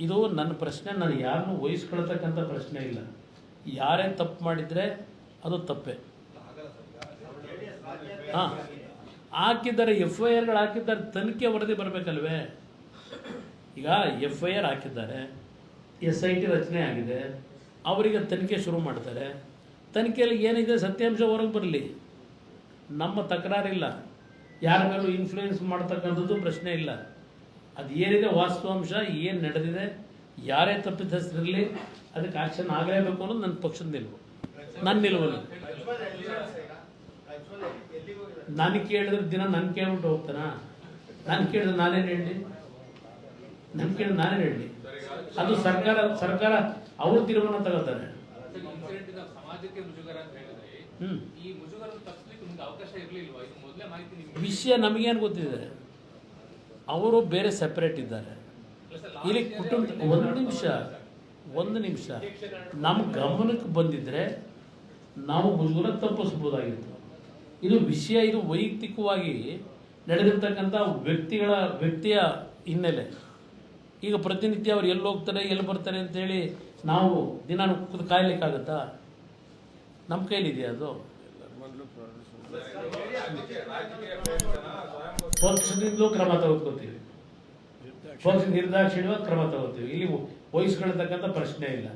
ಇದು ನನ್ನ ಪ್ರಶ್ನೆ, ನಾನು ಯಾರನ್ನೂ ವಹಿಸ್ಕೊಳ್ತಕ್ಕಂಥ ಪ್ರಶ್ನೆ ಇಲ್ಲ. ಯಾರೇ ತಪ್ಪು ಮಾಡಿದರೆ ಅದು ತಪ್ಪೇ. ಹಾಂ. ಹಾಕಿದ್ದಾರೆ ಎಫ್ ಐ ಆರ್ಗಳು ಹಾಕಿದ್ದಾರೆ, ತನಿಖೆ ವರದಿ ಬರಬೇಕಲ್ವೇ? ಈಗ ಎಫ್ ಐ ಆರ್ ಹಾಕಿದ್ದಾರೆ ಎಸ್ ಐ ಟಿ ರಚನೆ ಆಗಿದೆ, ಅವರಿಗೆ ತನಿಖೆ ಶುರು ಮಾಡ್ತಾರೆ. ತನಿಖೆಯಲ್ಲಿ ಏನಿದೆ, ಸತ್ಯಾಂಶ ಹೊರಗೆ ಬರಲಿ. ನಮ್ಮ ತಕರಾರಿಲ್ಲ. ಯಾರ ಮೇಲೂ ಇನ್ಫ್ಲೂಯೆನ್ಸ್ ಮಾಡ್ತಕ್ಕಂಥದ್ದು ಪ್ರಶ್ನೆ ಇಲ್ಲ. ಅದು ಏನಿದೆ ವಾಸ್ತವಾಂಶ ಏನು ನಡೆದಿದೆ ಯಾರೇ ತಪ್ಪಿತಸ್ಥರಿರಲಿ ಅದಕ್ಕೆ ಆಕ್ಷನ್ ಆಗಲೇಬೇಕು ಅನ್ನೋದು ನನ್ನ ಪಕ್ಷದ ನಿಲುವು. ನನ್ನ ನಿಲುವು ನಾನು ಕೇಳಿದ್ರೆ ದಿನ ನಾನು ಕೇಳ್ಬಿಟ್ಟು ಹೋಗ್ತಾನ? ನಾನು ಕೇಳಿದ್ರೆ ನಾನೇನು ಹೇಳಿ ನನ್ನ ಕೇಳಿದ್ರೆ ನಾನೇನು ಹೇಳಿ ಅದು ಸರ್ಕಾರ ಸರ್ಕಾರ ಅವ್ರ ತೀರ್ಮಾನ ತಗೋತಾರೆ ವಿಷಯ ನಮಗೇನು ಗೊತ್ತಿದೆ? ಅವರು ಬೇರೆ ಸೆಪರೇಟ್ ಇದ್ದಾರೆ. ಇಲ್ಲಿ ಕುಟುಂಬ, ಒಂದು ನಿಮಿಷ ಒಂದು ನಿಮಿಷ. ನಮ್ಮ ಗಮನಕ್ಕೆ ಬಂದಿದ್ರೆ ನಾವು ಮುಜುಗರ ತಪ್ಪಿಸ್ಬೋದಾಗಿತ್ತು. ಇದು ವಿಷಯ, ಇದು ವೈಯಕ್ತಿಕವಾಗಿ ನಡೆದಿರ್ತಕ್ಕಂಥ ವ್ಯಕ್ತಿಗಳ, ವ್ಯಕ್ತಿಯ ಹಿನ್ನೆಲೆ. ಈಗ ಪ್ರತಿನಿತ್ಯ ಅವ್ರು ಎಲ್ಲಿ ಹೋಗ್ತಾರೆ, ಎಲ್ಲಿ ಬರ್ತಾರೆ ಅಂತೇಳಿ ನಾವು ದಿನ ಕಾಯ್ಲಿಕ್ಕಾಗತ್ತಾ? ನಮ್ಮ ಕೈಲಿದೆಯಾ ಅದು? ಪಕ್ಷದಿಂದಲೂ ಕ್ರಮ ತೆಗೆದುಕೊತೀವಿ ಪಕ್ಷ ನಿರ್ದಾಕ್ಷಿಣ್ಯವಾಗಿ ಕ್ರಮ ತಗೋತೀವಿ ಇಲ್ಲಿ ವಹಿಸ್ಕೊಳ್ತಕ್ಕಂಥ ಪ್ರಶ್ನೆ ಇಲ್ಲ.